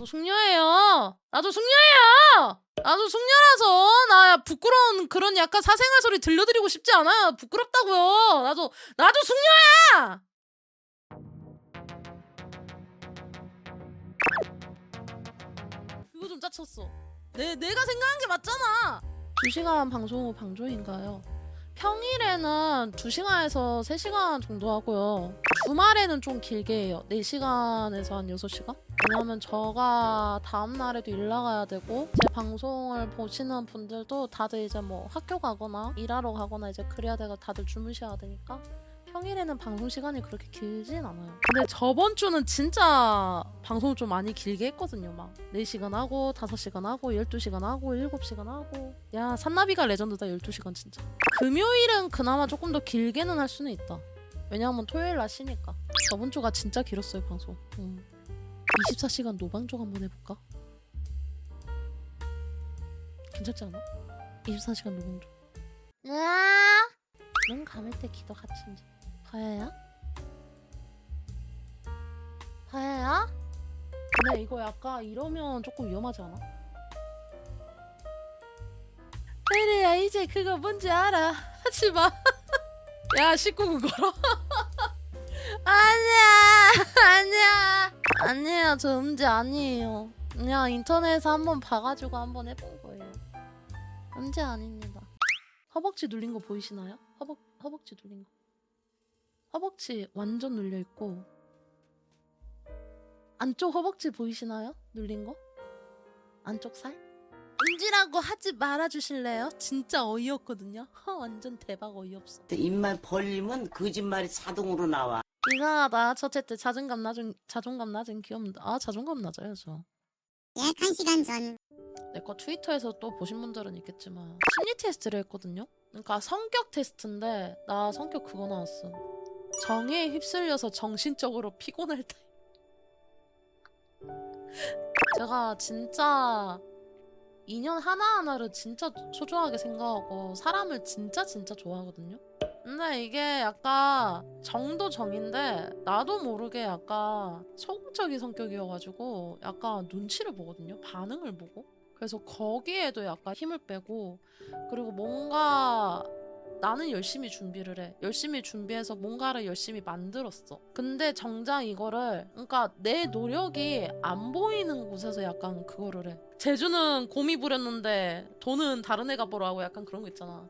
저 숙녀예요. 나도 숙녀예요. 나도 숙녀라서 나 부끄러운 그런 약간 사생활 소리 들려드리고 싶지 않아요. 부끄럽다고요. 나도 나도 숙녀야. 이거 좀 짜쳤어. 내 내가 생각한 게 맞잖아. 2시간 방송 후 방종인가요? 평일에는 2시간에서 3시간 정도 하고요. 주말에는 좀 길게 해요. 4시간에서 한 6시간? 왜냐면 저가 다음 날에도 일 나가야 되고 제 방송을 보시는 분들도 다들 이제 뭐 학교 가거나 일하러 가거나 이제 그래야 되고 다들 주무셔야 되니까 평일에는 방송 시간이 그렇게 길진 않아요. 근데 저번 주는 진짜 방송 좀 많이 길게 했거든요. 막 4시간 하고 5시간 하고 12시간 하고 7시간 하고 야 산나비가 레전드다 12시간 진짜. 금요일은 그나마 조금 더 길게는 할 수는 있다. 왜냐하면 토요일 날 쉬니까. 저번 주가 진짜 길었어요 방송. 음. 24시간 노방종 한번 해볼까? 괜찮지 않아? 24시간 노방종. 으아! 눈 감을 때 기도 같이인지. 봐야야? 봐야야? 근데 이거 약간 이러면 조금 위험하지 않아? 혜리야 이제 그거 뭔지 알아. 하지 마. 야 19금 걸어. 아니야 아니야 아니에요 저 음지 아니에요 그냥 인터넷에서 한번 봐가지고 한번 해본 거예요 음지 아닙니다 허벅지 눌린 거 보이시나요? 허벅 허벅지 눌린 거 허벅지 완전 눌려 있고 안쪽 허벅지 보이시나요? 눌린 거? 안쪽 살? 음지라고 하지 말아 주실래요? 진짜 어이없거든요. 허, 완전 대박 어이없어. 입만 벌리면 거짓말이 자동으로 나와. 이상하다. 첫째 때 자존감 낮은 자존감 낮은 귀염 아 자존감 낮아요 저. 약 1시간 전 내 거 트위터에서 또 보신 분들은 있겠지만 심리 테스트를 했거든요. 그러니까 성격 테스트인데 나 성격 그거 나왔어. 정에 휩쓸려서 정신적으로 피곤할 때. 제가 진짜 인연 하나하나를 진짜 소중하게 생각하고 사람을 진짜 진짜 좋아하거든요. 근데 이게 약간 정도 정인데 나도 모르게 약간 소극적인 성격이어가지고 약간 눈치를 보거든요. 반응을 보고. 그래서 거기에도 약간 힘을 빼고 그리고 뭔가 나는 열심히 준비를 해. 열심히 준비해서 뭔가를 열심히 만들었어. 근데 정작 이거를 그러니까 내 노력이 안 보이는 곳에서 약간 그거를 해. 제주는 곰이 부렸는데 돈은 다른 애가 벌어하고 약간 그런 거 있잖아.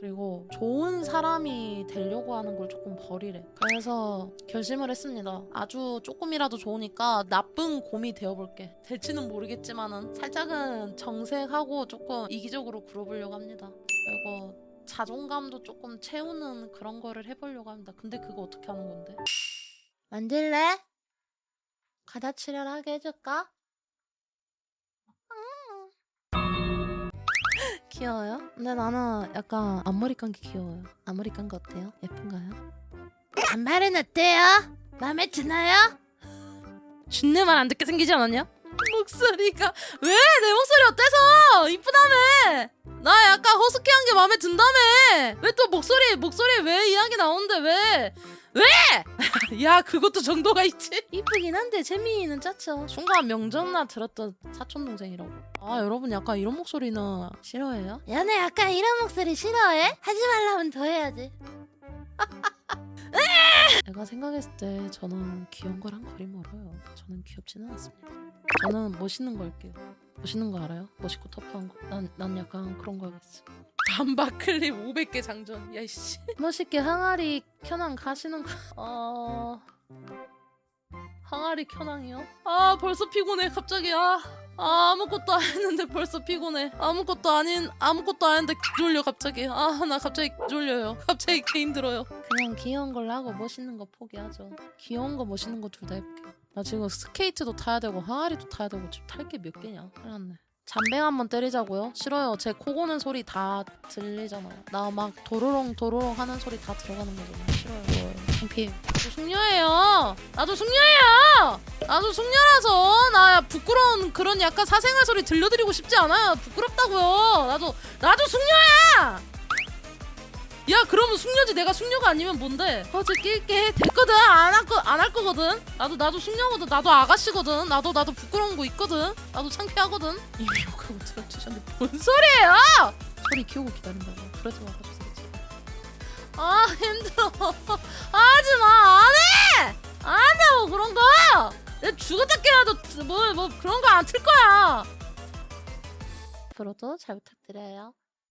그리고 좋은 사람이 되려고 하는 걸 조금 버리래. 그래서 결심을 했습니다. 아주 조금이라도 좋으니까 나쁜 곰이 되어볼게. 될지는 모르겠지만은 살짝은 정색하고 조금 이기적으로 굴어보려고 합니다. 그리고 자존감도 조금 채우는 그런 거를 해보려고 합니다. 근데 그거 어떻게 하는 건데? 만질래? 가다 출연하게 해줄까? 귀여워요? 근데 나는 약간 앞머리 깐 게 귀여워요. 앞머리 깐 거 어때요? 예쁜가요? 단발은 어때요? 마음에 드나요? 준내만 안 듣게 생기지 않았냐? 목소리가 왜 내 목소리 어때서 이쁘다며 나 약간 허스키한 게 마음에 든다며 왜 또 목소리 목소리 왜 이야기 나오는데 왜 왜? 야 그것도 정도가 있지 이쁘긴 한데 재미는 짜쳐 순간 명전나 들었던 사촌 동생이라고 아 여러분 약간 이런 목소리는 싫어해요? 연애 약간 이런 목소리 싫어해? 하지 말라면 더 해야지 내가 생각했을 때 저는 귀여운 거랑 거리 멀어요. 저는 귀엽지는 않습니다. 저는 멋있는 거 할게요. 멋있는 거 알아요? 멋있고 터프한 거. 난, 난 약간 그런 거 하겠어. 반박 클립 500개 장전. 야이씨. 멋있게 항아리 켜낭 가시는 거. 어... 항아리 켜낭이요? 아 벌써 피곤해 갑자기 아. 아, 아무것도 안 했는데 벌써 피곤해. 아무것도 아닌 아무것도 안 했는데 졸려 갑자기. 아 나 갑자기 졸려요. 갑자기 개 힘들어요. 그냥 귀여운 걸로 하고 멋있는 거 포기하죠. 귀여운 거 멋있는 거 둘 다 해볼게요. 나 지금 스케이트도 타야 되고 항아리도 타야 되고 지금 탈 게 몇 개냐? 큰일 났네. 잠뱅 한번 때리자고요? 싫어요. 제 코 고는 소리 다 들리잖아요. 나 막 도로롱 도로롱 하는 소리 다 들어가는 거잖아요. 싫어요. 창피해. 저 숙녀예요. 나도 숙녀예요. 나도 숙녀라서 나 부끄러운 그런 약간 사생활 소리 들려드리고 싶지 않아요. 부끄럽다고요. 나도 나도 숙녀야. 야 그러면 숙녀지 내가 숙녀가 아니면 뭔데? 어제 낄게 됐거든 안할거안할 거거든. 나도 나도 숙녀거든. 나도 아가씨거든. 나도 나도 부끄러운 거 있거든. 나도 창피하거든. 이미 욕하고 들어주셨는데 뭔 소리예요? 소리 키우고 기다린다고. 그러지 마 가지고 아 힘들어. 하지 마. 안 해. 안 한다고 그런 거. 내가 죽었다 깨어도 뭐뭐 그런 거 안 틀 거야. 앞으로도 잘 부탁드려요.